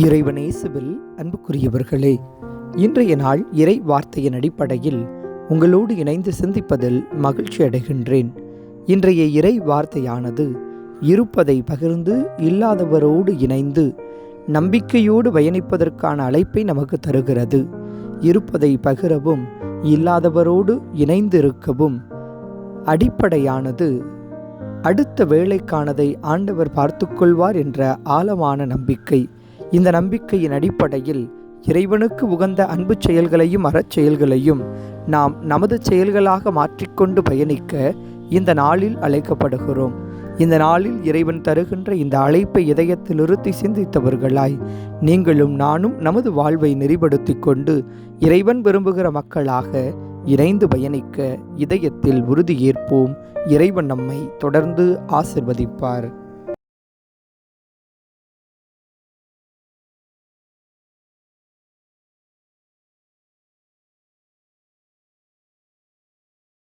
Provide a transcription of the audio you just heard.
இறைவனேசுவில் அன்புக்குரியவர்களே இன்றைய நாள் இறை வார்த்தையின் அடிப்படையில் உங்களோடு இணைந்து சிந்திப்பதில் மகிழ்ச்சி அடைகின்றேன். இன்றைய இறை வார்த்தையானது இருப்பதை பகிர்ந்து இல்லாதவரோடு இணைந்து நம்பிக்கையோடு பயணிப்பதற்கான அழைப்பை நமக்கு தருகிறது. இருப்பதை பகிரவும் இல்லாதவரோடு இணைந்திருக்கவும் அடிப்படையானது அடுத்த வேலைக்கானதை ஆண்டவர் பார்த்துக்கொள்வார் என்ற ஆழமான நம்பிக்கை. இந்த நம்பிக்கையின் அடிப்படையில் இறைவனுக்கு உகந்த அன்பு செயல்களையும் அறச்செயல்களையும் நாம் நமது செயல்களாக மாற்றிக்கொண்டு பயணிக்க இந்த நாளில் அழைக்கப்படுகிறோம். இந்த நாளில் இறைவன் தருகின்ற இந்த அழைப்பை இதயத்தில் நிறுத்தி சிந்தித்தவர்களாய் நீங்களும் நானும் நமது வாழ்வை நெறிப்படுத்திக் கொண்டு இறைவன் விரும்புகிற மக்களாக இணைந்து பயணிக்க இதயத்தில் உறுதியேற்போம். இறைவன் நம்மை தொடர்ந்து ஆசிர்வதிப்பார்.